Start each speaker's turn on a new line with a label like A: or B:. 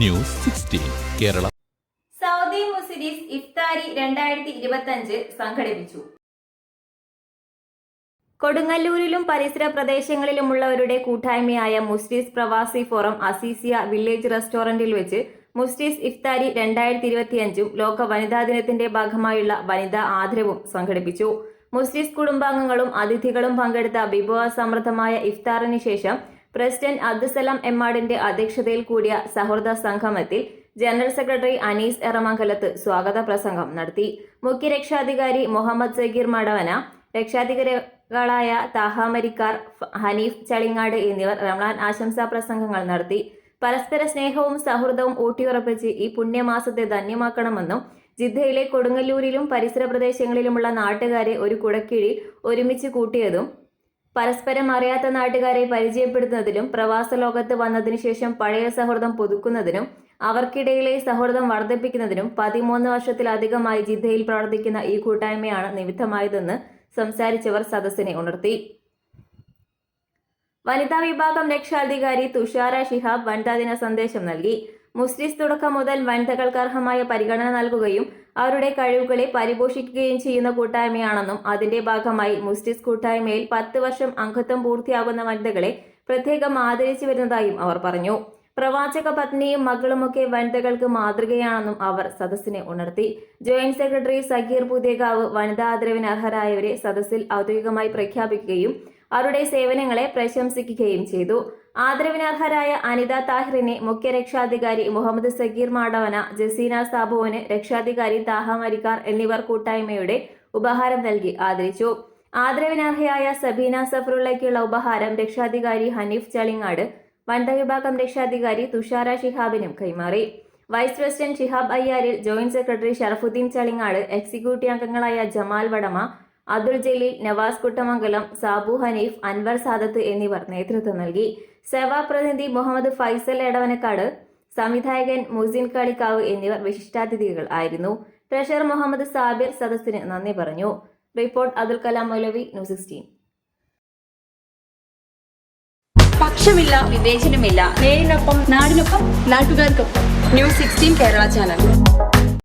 A: News sixteen Kerala.
B: Saudi Muziris ഇഫ്താരി രണ്ടായിരത്തി ഇരുപത്തഞ്ച് സംഘടിപ്പിച്ചു. കൊടുങ്ങല്ലൂരിലും പരിസര പ്രദേശങ്ങളിലുമുള്ളവരുടെ കൂട്ടായ്മയായ മുസ്ലിസ് പ്രവാസി ഫോറം അസീസിയ വില്ലേജ് റെസ്റ്റോറന്റിൽ വെച്ച് മുസ്ലിസ് ഇഫ്താരി രണ്ടായിരത്തി ഇരുപത്തിയഞ്ചും ലോക വനിതാ ദിനത്തിന്റെ ഭാഗമായുള്ള വനിതാ ആദരവും സംഘടിപ്പിച്ചു. മുസ്ലിസ് കുടുംബാംഗങ്ങളും അതിഥികളും പങ്കെടുത്ത വിഭവ സമൃദ്ധമായ ഇഫ്താറിന് ശേഷം പ്രസിഡന്റ് അബ്ദുസലാം എമ്മാടിന്റെ അധ്യക്ഷതയിൽ കൂടിയ സൗഹൃദ സംഗമത്തിൽ ജനറൽ സെക്രട്ടറി അനീസ് എറമംഗലത്ത് സ്വാഗത പ്രസംഗം നടത്തി. മുഖ്യ രക്ഷാധികാരി മുഹമ്മദ് സഗീർ മടവന രക്ഷാധികാരികളായ താഹാമരിക്കാർ ഹനീഫ് ചളിങ്ങാട് എന്നിവർ റംലാൻ ആശംസാ പ്രസംഗങ്ങൾ നടത്തി. പരസ്പര സ്നേഹവും സൗഹൃദവും ഊട്ടിയുറപ്പിച്ച് ഈ പുണ്യമാസത്തെ ധന്യമാക്കണമെന്നും ജിദ്ദയിലെ കൊടുങ്ങല്ലൂരിലും പരിസര പ്രദേശങ്ങളിലുമുള്ള നാട്ടുകാരെ ഒരു കുടക്കീഴിൽ ഒരുമിച്ച് കൂട്ടിയതും പരസ്പരം അറിയാത്ത നാട്ടുകാരെ പരിചയപ്പെടുത്തുന്നതിനും പ്രവാസ ലോകത്ത് വന്നതിനു ശേഷം പഴയ സൗഹൃദം പുതുക്കുന്നതിനും അവർക്കിടയിലെ സൗഹൃദം വർദ്ധിപ്പിക്കുന്നതിനും പതിമൂന്ന് വർഷത്തിലധികമായി ജിദ്ദയിൽ പ്രവർത്തിക്കുന്ന ഈ കൂട്ടായ്മയാണ് നിമിത്തമായതെന്ന് സംസാരിച്ചവർ സദസ്സിനെ ഉണർത്തി. വനിതാ വിഭാഗം രക്ഷാധികാരി തുഷാര ഷിഹാബ് വനിതാ ദിന സന്ദേശം നൽകി. മുസ്ലിസ് തുടക്കം മുതൽ വനിതകൾക്ക് അർഹമായ പരിഗണന നൽകുകയും അവരുടെ കഴിവുകളെ പരിപോഷിക്കുകയും ചെയ്യുന്ന കൂട്ടായ്മയാണെന്നും അതിന്റെ ഭാഗമായി മുസ്ലിസ് കൂട്ടായ്മയിൽ പത്ത് വർഷം അംഗത്വം പൂർത്തിയാകുന്ന വനിതകളെ പ്രത്യേകം ആദരിച്ചു വരുന്നതായും അവർ പറഞ്ഞു. പ്രവാചക പത്നിയും മകളുമൊക്കെ വനിതകൾക്ക് മാതൃകയാണെന്നും അവർ സദസ്സിനെ ഉണർത്തി. ജോയിന്റ് സെക്രട്ടറി സഖീർ പുതിയകാവ് വനിതാ ആദരവിന് അർഹരായവരെ സദസ്സിൽ ഔദ്യോഗികമായി പ്രഖ്യാപിക്കുകയും അവരുടെ സേവനങ്ങളെ പ്രശംസിക്കുകയും ചെയ്തു. ആദരവിനർഹരായ അനിത താഹിറിനെ മുഖ്യ രക്ഷാധികാരി മുഹമ്മദ് സഗീർ മാടവന ജസീന സാബുവിന് രക്ഷാധികാരി താഹ മരിക്കാർ എന്നിവർ കൂട്ടായ്മയുടെ ഉപഹാരം നൽകി ആദരിച്ചു. ആദരവിനർഹയായ സബീന സഫറുള്ളയ്ക്കുള്ള ഉപഹാരം രക്ഷാധികാരി ഹനീഫ് ചളിങ്ങാട് വനിതാ വിഭാഗം രക്ഷാധികാരി തുഷാര ഷിഹാബിനും കൈമാറി. Vice president Shihab അയ്യാരിൽ joint secretary Sharafuddin Chalingad executive അംഗങ്ങളായ ജമാൽ വടമ അബ്ദുൾ ജലീൽ നവാസ് കുട്ടമംഗലം സാബു ഹനീഫ് അൻവർ സാദത്ത് എന്നിവർ നേതൃത്വം നൽകി. സേവാ പ്രതിനിധി മുഹമ്മദ് ഫൈസൽ എടവനക്കാട് സംവിധായകൻ മുസിൻ കളിക്കാവ് എന്നിവർ വിശിഷ്ടാതിഥികൾ ആയിരുന്നു. ട്രഷറർ മുഹമ്മദ് സാബിർ സദസ്സിന് നന്ദി പറഞ്ഞു. Report Abdul Kalam Moulavi news sixteen.
C: പക്ഷമില്ല വിവേചനമില്ല. നേരിനൊപ്പം നാടിനൊപ്പം നാട്ടുകാർക്കൊപ്പം. News sixteen Kerala channel.